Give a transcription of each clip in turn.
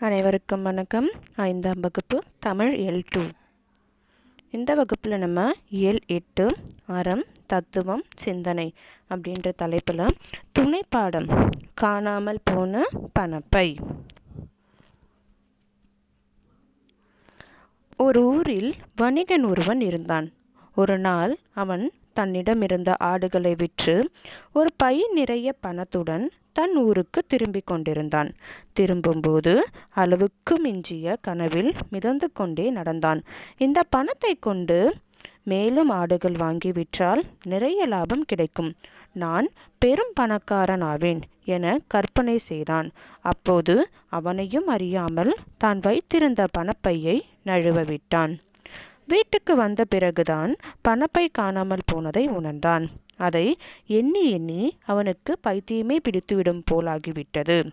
அனைவருக்கும் வணக்கம். ஐந்தாம் வகுப்பு தமிழ் எல் டூ. இந்த வகுப்பில் நம்ம இயல் எட்டு அறம் தத்துவம் சிந்தனை அப்படின்ற தலைப்பில் துணை பாடம் காணாமல் போன பணப்பை. ஒரு ஊரில் வணிகன் ஒருவன் இருந்தான். ஒரு நாள் அவன் தன்னிடமிருந்த ஆடுகளை விற்று ஒரு பை நிறைய பணத்துடன் தன் ஊருக்கு திரும்பிக் கொண்டிருந்தான். திரும்பும்போது அளவுக்கு மிஞ்சிய கனவில் மிதந்து கொண்டே நடந்தான். இந்த பணத்தை கொண்டு மேலும் ஆடுகள் வாங்கி விற்றால் நிறைய லாபம் கிடைக்கும். நான் பெரும் பணக்காரன் ஆவேன் என கற்பனை செய்தான். அப்போது அவனையும் அறியாமல் தான் வைத்திருந்த பணப்பையை நழுவ விட்டான். வீட்டுக்கு வந்த பிறகுதான் பணப்பை காணாமல் போனதை உணர்ந்தான். அதை எண்ணி எண்ணி அவனுக்கு பைத்தியமே பிடித்துவிடும் போலாகிவிட்டது.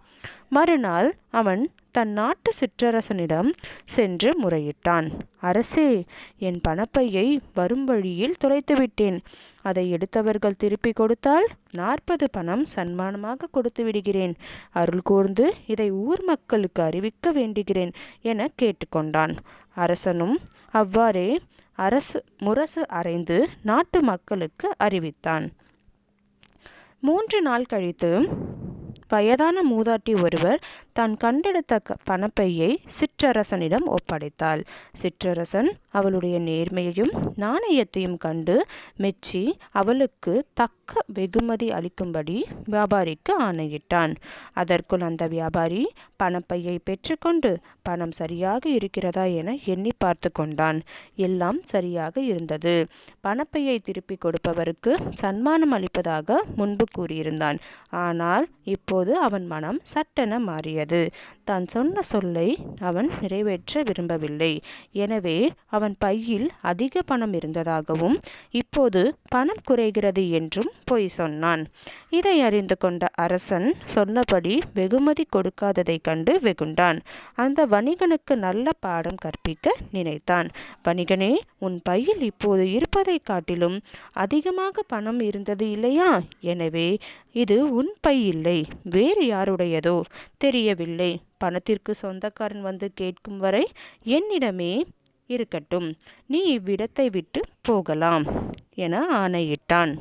மறுநாள் அவன் தன் நாட்டு சிற்றரசனிடம் சென்று முறையிட்டான். அரசே என் பணப்பையை வரும் வழியில் துளைத்துவிட்டேன் அதை எடுத்தவர்கள் திருப்பி கொடுத்தால் நாற்பது பணம் சன்மானமாக கொடுத்து விடுகிறேன். அருள் கூர்ந்து இதை ஊர் மக்களுக்கு அறிவிக்க வேண்டுகிறேன் என கேட்டுக்கொண்டான். அரசனும் அவ்வாறே அரசு முரசு அறைந்து நாட்டு மக்களுக்கு அறிவித்தான். மூன்று நாள் கழித்து வயதான மூதாட்டி ஒருவர் தான் கண்டெடுத்த பணப்பையை சிற்றரசனிடம் ஒப்படைத்தாள். சிற்றரசன் அவளுடைய நேர்மையையும் நாணயத்தையும் கண்டு மெச்சி அவளுக்கு தக்க வெகுமதி அளிக்கும்படி வியாபாரிக்கு ஆணையிட்டான். அதற்குள் அந்த வியாபாரி பணப்பையை பெற்றுக்கொண்டு பணம் சரியாக இருக்கிறதா என எண்ணி பார்த்து கொண்டான். எல்லாம் சரியாக இருந்தது. பணப்பையை திருப்பி கொடுப்பவருக்கு சன்மானம் அளிப்பதாக முன்பு கூறியிருந்தான். ஆனால் இப்போது அவன் மனம் சட்டென மாறியது. தான் சொன்ன சொல்லை அவன் நிறைவேற்ற விரும்பவில்லை. எனவே அவன் பையில் அதிக பணம் இருந்ததாகவும் இப்போது பணம் குறைகிறது என்றும் பொய் சொன்னான். இதை அறிந்து கொண்ட அரசன் சொன்னபடி வெகுமதி கொடுக்காததை கண்டு வெகுண்டான். அந்த வணிகனுக்கு நல்ல பாடம் கற்பிக்க நினைத்தான். வணிகனே உன் பையில் இப்போது இருப்பதை காட்டிலும் அதிகமாக பணம் இருந்தது இல்லையா? எனவே இது உன் பை இல்லை வேறு யாருடையதோ? தெரியவில்லை. பணத்திற்கு சொந்தக்காரன் வந்து கேட்கும் வரை என்னிடமே இருக்கட்டும். நீ இவ்விடத்தை விட்டு போகலாம் என ஆணையிட்டான்.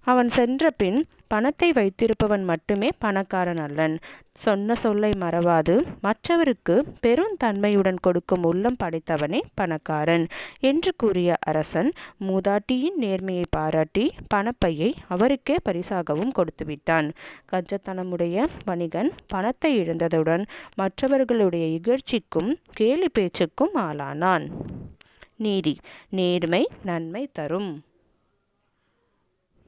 அவன் சென்ற பின் பணத்தை வைத்திருப்பவன் மட்டுமே பணக்காரன் அல்லன். சொன்ன சொல்லை மறவாது. மற்றவருக்கு பெருந்தன்மையுடன் கொடுக்கும் உள்ளம் படைத்தவனே பணக்காரன் என்று கூறிய அரசன் மூதாட்டியின் நேர்மையை பாராட்டி பணப்பையை அவருக்கே பரிசாகவும் கொடுத்துவிட்டான். கஞ்சத்தனமுடைய வணிகன் பணத்தை இழந்ததுடன் மற்றவர்களுடைய இகழ்ச்சிக்கும் கேலி பேச்சுக்கும் ஆளானான். நீதி நேர்மை நன்மை தரும்.